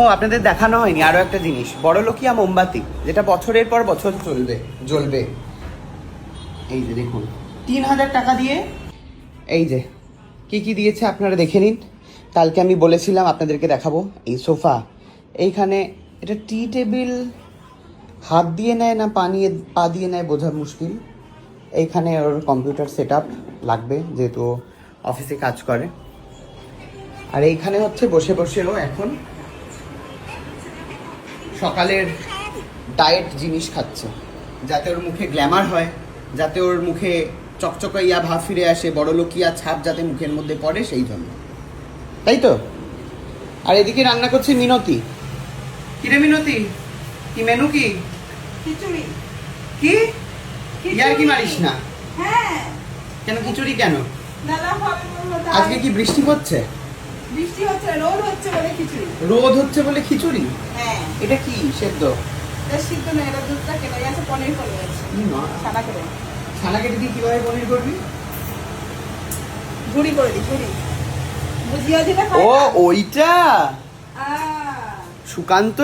ও, আপনাদের দেখানো হয়নি, আরও একটা জিনিস। বড় লোকিয়া মোমবাতি, যেটা বছরের পর বছর চলবে, জ্বলবে। এই যে দেখুন, তিন হাজার টাকা দিয়ে, এই যে, কি কি দিয়েছে আপনারা দেখে নিন। কালকে আমি বলেছিলাম আপনাদেরকে দেখাবো, এই সোফা। এইখানে এটা টি টেবিল, হাত দিয়ে নেয় না, পা নিয়ে, পা দিয়ে নেয় বোঝা মুশকিল। এইখানে ওর কম্পিউটার সেট লাগবে, যেহেতু অফিসে কাজ করে। আর এইখানে হচ্ছে বসে বসে এখন সকালের ডায়েট জিনিস খাচ্ছে। যাতে ওর মুখে গ্ল্যামার হয় যাতে ওর মুখে চকচকাইয়া ভাব ফিরে আসে বড় লোকিয়া ছাপ যাতে মুখের মধ্যে পড়ে সেই জন্য। তাই তো? আর এদিকে রান্না করছে মিনতি। কিরে মিনতি? কি মেনু কি? খিচুড়ি। কি। ইয়ার কি মারিস না? হ্যাঁ। কেন খিচুড়ি কেন? দাদা হবে বলল আজকে কি বৃষ্টি হচ্ছে? বৃষ্টি হচ্ছে রোদ হচ্ছে বলে খিচুড়ি। রোদ হচ্ছে বলে খিচুড়ি? হ্যাঁ। এটা কি? সেদ্ধ? এটা সিদ্ধ না এটা দুধটা কেটে গেছে পনির করে গেছে কি মা? সাদা করে ছানা কেটে দিয়ে কীভাবে পনির করবি? ঝুড়ি করে দিই ঝুড়ি। ভুজিয়া যেটা ও ওইটা? সুকান্ত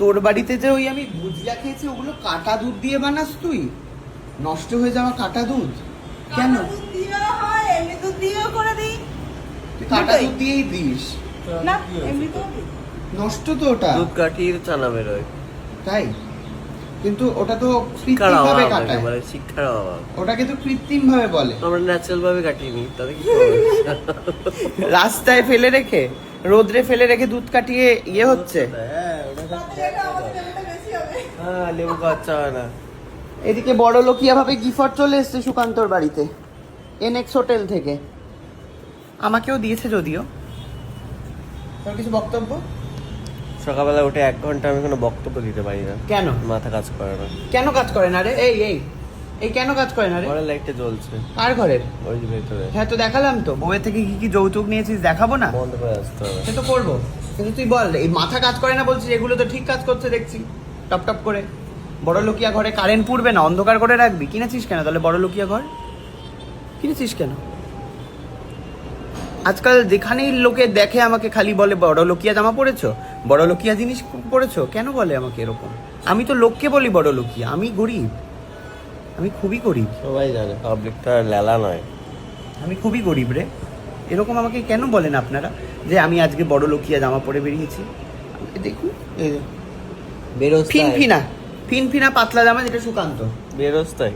তোর বাড়িতে যে ওই আমি ভুজিয়া খেয়েছি ওগুলো কাটা দুধ দিয়ে বানাস তুই? নষ্ট হয়ে যাওয়া কাটা দুধ? কেন? কাটা দুধ দিয়েই দিস। না এমনি তো নষ্ট তো ওটা। দুধ কাটিয়ে চানা বেরোয়। তাই? কিন্তু ওটা তো শিক্ষার কৃত্রিম ভাবে অভাব কাটায়। একেবারে শিক্ষার অভাব। ওটাকে তো কৃত্রিম ভাবে বলে আমরা ন্যাচারাল ভাবে কাটিয়ে নিই তাতে কি রাস্তায় ফেলে রেখে রোদ্রে ফেলে রেখে দুধ কাটিয়ে ইয়ে হচ্ছে। হ্যাঁ, হ্যাঁ, লেবু কাচ্চা হয় না। এদিকে বড় লোকিয়া ভাবে গিফট চলে এসছে সুকান্তর বাড়িতে এনএক্স হোটেল থেকে। আমাকেও দিয়েছে যদিও। তোর কিছু বক্তব্য? সকালবেলা উঠে এক ঘণ্টা আমি কোনো বক্তব্য দিতে পারি না। কেন? মাথা কাজ করে না। কেন কাজ করে না রে? এই এই। এই কেন কাজ করে না রে? ঘরের লাইটটা জ্বলছে। কার ঘরের? ওই যে ভেতরে। হ্যাঁ তো দেখালাম তো। বউয়ের থেকে কি কি যৌতুক নিয়েছিস দেখাবো না? বন্ধ করে আসতে হবে। সে তো করব। কিন্তু তুই বল এই মাথা কাজ করে না বলছিস? এগুলো তো ঠিক কাজ করছে দেখছি। টপ টপ করে। বড় লোকিয়া ঘরে কারেন্ট পুড়বে না অন্ধকার করে রাখবি। কিনেছিস কেন? তাহলে বড় লোকিয়া ঘর? কিনেছিস কেন? আজকাল যেখানেই লোকে দেখে আমাকে খালি বলে বড় লোকিয়া জামা পরেছো? বড় লোকিয়া জিনিস পরেছো কেন বলে আমাকে এরকম? আমি তো লোককে বলি বড় লোকিয়া আমি গরিব। আমি খুবই গরিব। সবাই জানে পাবলিকটা লেলা নয়। আমি খুবই গরিব রে। এরকম আমাকে কেন বলেন আপনারা যে আমি আজকে বড় লোকিয়া জামা পরে বেরিয়েছি? দেখুন বেরোস ফিনফিনা ফিনফিনা পাতলা জামা যেটা সুকান্ত বেরোস তাই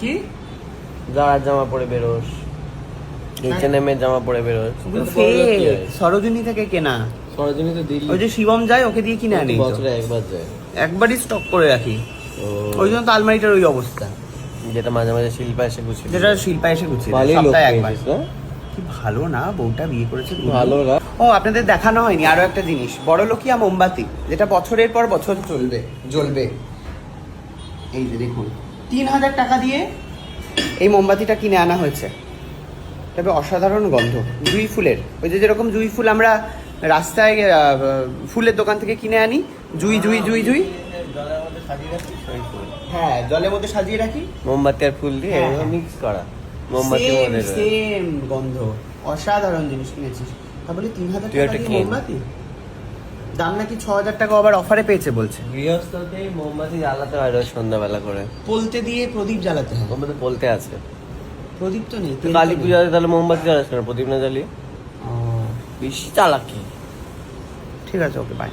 কি? যার জামা পরে বেরোস। এইচএনএম এর জামা পরে বেরোস। হয়? সরোজিনী থেকে কেনা। সরোজিনী তো দিল্লি। ওই যে শিবম যায় ওকে দিয়ে কিনে আনি বছরে একবার যায়। একবারই স্টক করে রাখি। ওই জন্য তো আলমারিটার ওই অবস্থা। যেটা মাঝে মাঝে শিল্পা এসে গুছিয়ে যেটা শিল্পা এসে গুছিয়ে সপ্তাহে একবার। কি ভালো না বউটা বিয়ে করেছে ভালো না। ও আপনাদের দেখানো হয়নি আরও একটা জিনিস। বড় লোকিয়া মোমবাতি যেটা বছরের পর বছর চলবে জ্বলবে। এই যে দেখুন তিন হাজার টাকা দিয়ে এই মোমবাতিটা কিনে আনা হয়েছে। তবে অসাধারণ গন্ধ জুই ফুলের। ওই যে যেরকম জুই ফুল আমরা রাস্তায় ফুলের দোকান থেকে কিনে আনি জুই জুই জুই জুই। হ্যাঁ জলের মধ্যে সাজিয়ে রাখি। মোমবাতি আর ফুল দিয়ে হ্যাঁ, হ্যাঁ। মিক্স করা। মোমবাতির সেম গন্ধ। অসাধারণ জিনিস কিনেছিস। তাহলে তিন হাজার টাকা। মোমবাতি? দাম নাকি ছ হাজার টাকা আবার অফারে পেয়েছে বলছে। গৃহস্থতে মোমবাতি জ্বালাতে হয় রোজ সন্ধ্যাবেলা করে। পলতে দিয়ে প্রদীপ জ্বালাতে মোমবাতি বলতে আছে। প্রদীপ তো নেই কালী। পূজাতে তাহলে মোমবাতি জ্বালাস না প্রদীপ না জ্বালিয়ে? ও, বেশি চালাকি ঠিক আছে ওকে বাই